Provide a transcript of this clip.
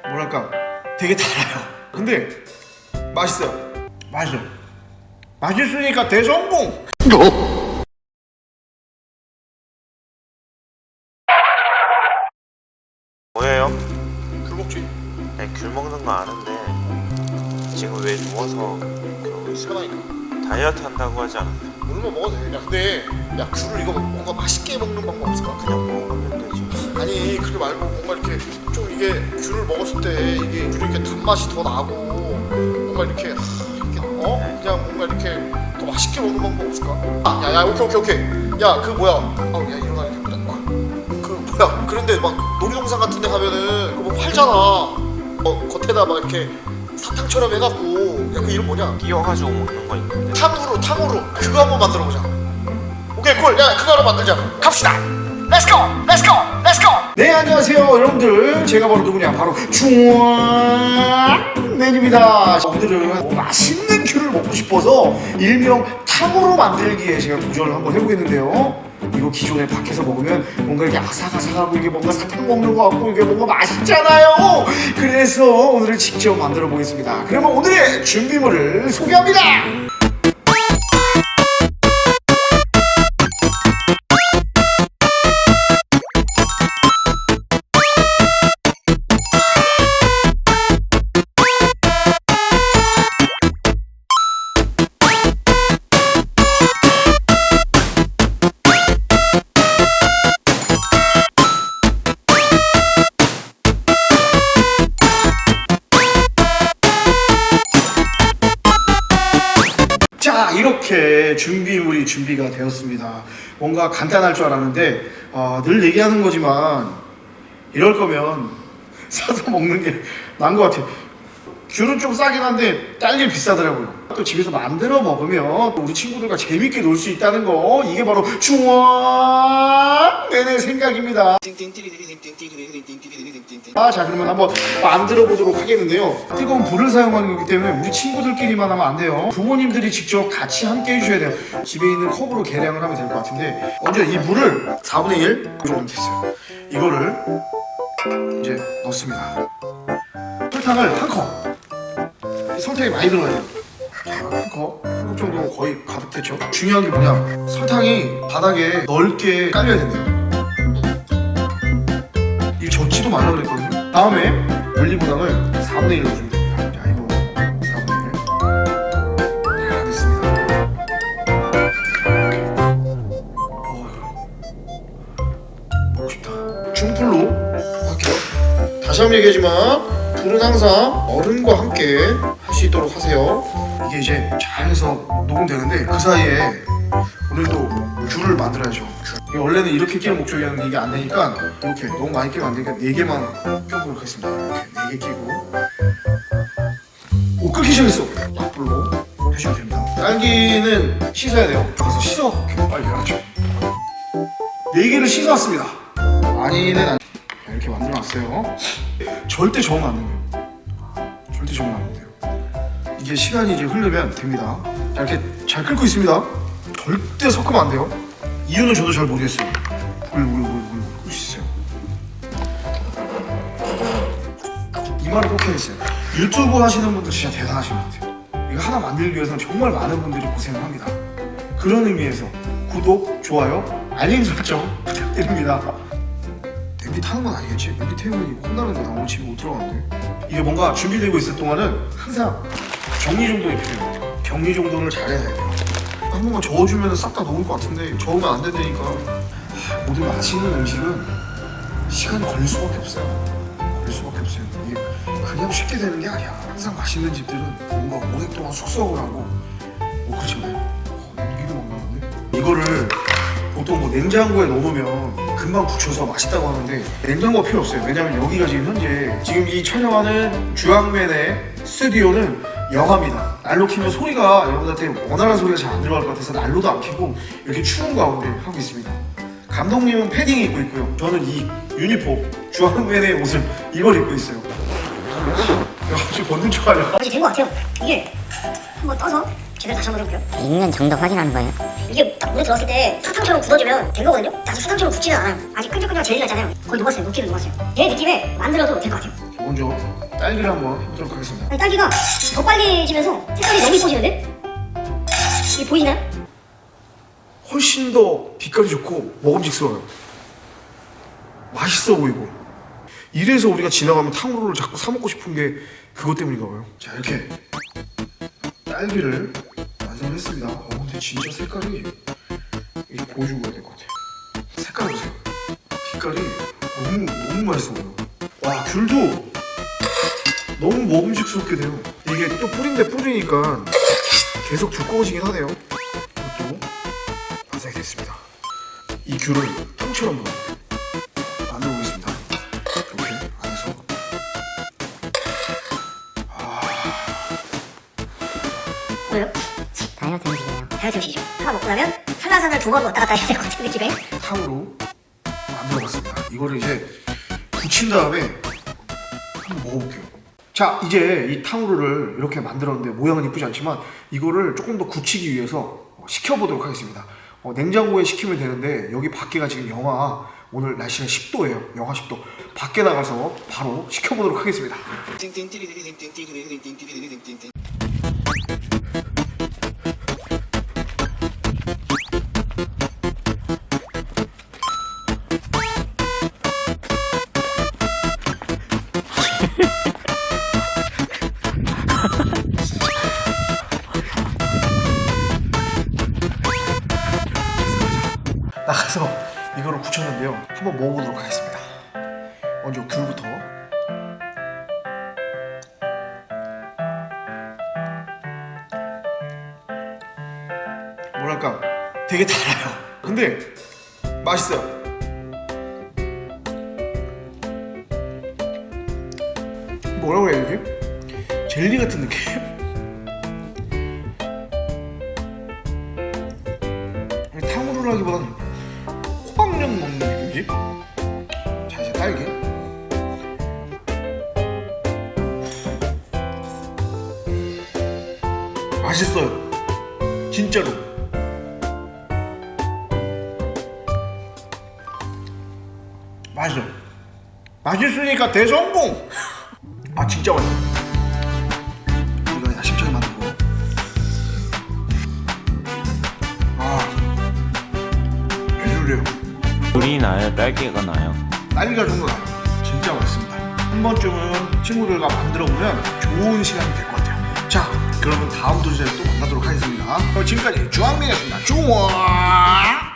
뭐랄까 되게 달아요. 근데 맛있어요. 맛있어요. 맛있으니까 대성공. 뭐예요? 귤 먹지. 네, 귤 먹는 거 아는데 지금 왜 누워서 그러고 있어요? 다이어트 한다고 하지 않았나요? 오늘만 먹어도 돼. 야 근데 야 귤을 이거 뭔가 맛있게 먹는 방법 없을까? 그냥 먹으면 되지. 아니 그렇게 말고 뭔가 이렇게 좀 이게 귤을 먹었을 때 이게 귤이 이렇게 단맛이 더 나고 뭔가 이렇게 하, 이렇게 어? 그냥 뭔가 이렇게 더 맛있게 먹는 방법 없을까? 야야 오케이 오케이 오케이. 야 그 뭐야? 아야 일어나 이렇게 그 뭐야? 그런데 막 놀이동산 같은데 가면은 그거 뭐 팔잖아. 어 겉에다 막 이렇게 사탕처럼 해갖고. 야 그 이름 뭐냐? 끼워가지고 먹는 거 있는데. 탕후루 탕후루. 그거 한번 만들어 보자. 오케이 꿀야 그거 하나 만들자. 갑시다. 렛츠고 렛츠고 렛츠고 네 안녕하세요 여러분들. 제가 바로 누구냐? 바로 중맨입니다. 오늘은 맛있는 귤을 먹고 싶어서 일명 탕후루 만들기에 제가 도전을 한번 해보겠는데요 이거 기존에 밖에서 먹으면 뭔가 이게 아삭아삭하고 이게 뭔가 사탕 먹는 거 같고 이게 뭔가 맛있잖아요. 그래서 오늘은 직접 만들어 보겠습니다. 그러면 오늘의 준비물을 소개합니다 자 이렇게 준비물이 준비가 되었습니다. 뭔가 간단할 줄 알았는데 아, 늘 얘기하는 거지만 이럴 거면 사서 먹는 게 나은 것 같아요. 귤은 좀 싸긴 한데 딸기 비싸더라고요. 또 집에서 만들어 먹으면 또 우리 친구들과 재밌게 놀 수 있다는 거 이게 바로 중앙 내내 생각입니다. 아, 자 그러면 한번 만들어 보도록 하겠는데요. 뜨거운 불을 사용하는 거기 때문에 우리 친구들끼리만 하면 안 돼요. 부모님들이 직접 같이 함께 해주셔야 돼요. 집에 있는 컵으로 계량을 하면 될 것 같은데 먼저 이 물을 4분의 1 정도 됐어요. 이거를 이제 넣습니다. 설탕을 한 컵. 설탕이 많이 들어가야 돼요. 한 컵, 한컵 정도 거의 가득 됐죠. 중요한 게 뭐냐? 설탕이 바닥에 넓게 깔려야 된대요. 이 젖지도 말라 그랬거든요. 다음에 올리고당을 4분의 1 넣어주면 됩니다. 자, 이거 4분의 1. 다 됐습니다. 어, 먹고 싶다. 중불로 할게요. 다시 한번 얘기하지만 불은 항상 어른과 함께 할 수 있도록 하세요. 이게 이제 잘 해서 녹음되는데 그 사이에 오늘도 귤을 만들어야죠. 귤. 이게 원래는 이렇게 끼는 목적이었는데 이게 안 되니까 이렇게 너무 많이 끼면 안 되니까 네 개만 껴보도록 하겠습니다. 이렇게 네개 끼고 오 끓기 시작했어. 약불로 해주면 됩니다. 딸기는 씻어야 돼요. 가서 씻어. 빨리 알았죠. 네 개를 씻어왔습니다. 많이는 안. 자, 이렇게 만들어놨어요. 절대 저으면 안 돼요. 절대 저으면 안 돼요. 이게 시간이 이제 흐르면 됩니다. 자, 이렇게 잘 끓고 있습니다. 절대 섞으면 안 돼요. 이유는 저도 잘 모르겠어요. 끓고 있어요. 이 말을 꼭 해야겠어요. 유튜브 하시는 분들 진짜 대단하신 것 같아요. 이거 하나 만들기 위해서는 정말 많은 분들이 고생을 합니다. 그런 의미에서 구독, 좋아요, 알림 설정 부탁드립니다. 냄비 타는 건 아니겠지? 냄비 태우면 혼나는 거나 오늘 집에 못 들어가는데 이게 뭔가 준비되고 있을 동안은 항상 격리 정돈이 필요해요 격리 정돈을 잘해야 돼요 한 번만 저어주면 싹 다 녹을 것 같은데 저으면 안 된다니까. 하, 모든 맛있는 음식은 시간이 걸릴 수밖에 없어요. 걸릴 수밖에 없어요. 이게 그냥 쉽게 되는 게 아니야. 항상 맛있는 집들은 뭔가 오랫동안 숙성을 하고 뭐 그렇지? 어, 연기도 막 나는데? 이거를 보통 뭐 냉장고에 넣어놓으면 금방 굳혀서 맛있다고 하는데 냉장고가 필요 없어요. 왜냐면 여기가 지금 현재 지금 이 촬영하는 주황맨의 스튜디오는 영화입니다. 난로 키면 소리가 여러분한테 원활한 소리가 잘 안 들어갈 것 같아서 난로도 안 켜고 이렇게 추운 가운데 하고 있습니다. 감독님은 패딩 입고 있고요. 저는 이 유니폼 주황맨의 옷을 이걸 입고 있어요. 야, 갑자기 벗는 척 하냐? 이제 된것 같아요. 이게 한번 떠서 제대로 다시 한번 해볼게요. 있는 정도 확인하는 거예요. 이게 딱 물에 들어갔을 때 사탕처럼 굳어지면 된 거거든요. 아직 사탕처럼 굳지는 않아요. 아직 끈적끈적 젤리가 있잖아요. 거의 녹았어요. 녹기는 녹았어요. 얘 느낌에 만들어도 될 것 같아요. 먼저 딸기를 한번 해보도록 하겠습니다. 아니 딸기가 더 빨리 지면서 색깔이 너무 이뻐지는데? 이게 보이시나요? 훨씬 더 빛깔이 좋고 먹음직스러워요. 맛있어 보이고. 이래서 우리가 지나가면 탕후루를 자꾸 사 먹고 싶은 게 그것 때문인가 봐요. 자 이렇게 딸기를 완성했습니다. 어 근데 진짜 색깔이 이게 보여주고 해야 될 것 같아요. 색깔 보세요. 빛깔이 너무 너무 맛있어 보여. 와 귤도 먹음직스럽게 돼요. 이게 또 뿌린데 뿌리니까 계속 두꺼워지긴 하네요. 이것도 완성이 됐습니다. 이 귤을 통째로 한번 만들어 보겠습니다. 이렇게 안에서 뭐예요? 다이어트 음식이에요. 다이어트 음식이죠. 하나 먹고 나면 한라산을 두 번 왔다 갔다 해야 될 것 같은 느낌의 탕으로 만들어 봤습니다. 이거를 이제 굳힌 다음에 한번 먹어볼게요. 자, 이제 이 탕후루를 이렇게 만들었는데 모양은 이쁘지 않지만 이거를 조금 더 굳히기 위해서 어, 식혀보도록 하겠습니다. 어, 냉장고에 식히면 되는데 여기 밖에가 지금 영하 오늘 날씨가 10도예요. 영하 10도. 밖에 나가서 바로 식혀보도록 하겠습니다. 먹어보도록 하겠습니다. 먼저 귤부터. 뭐랄까 되게 달아요. 근데 맛있어요. 뭐라고 해야 되지? 젤리 같은 느낌? 탕후루라기보다는 호박면 먹는 느낌이지? 딸기 맛있어요. 진짜로. 맛있어 맛있으니까 대성공! 아 진짜 맛있어. 우리가 야심차게 만든 거. 아, 배불려요. 물이 나요? 딸기가 나요? 딸기가 나요. 진짜 맛있습니다. 한 번쯤은 친구들과 만들어 보면 좋은 시간이 될 것 같아요. 자, 그러면 다음 도시에서 또 만나도록 하겠습니다. 그럼 지금까지 주황민이었습니다. 주황!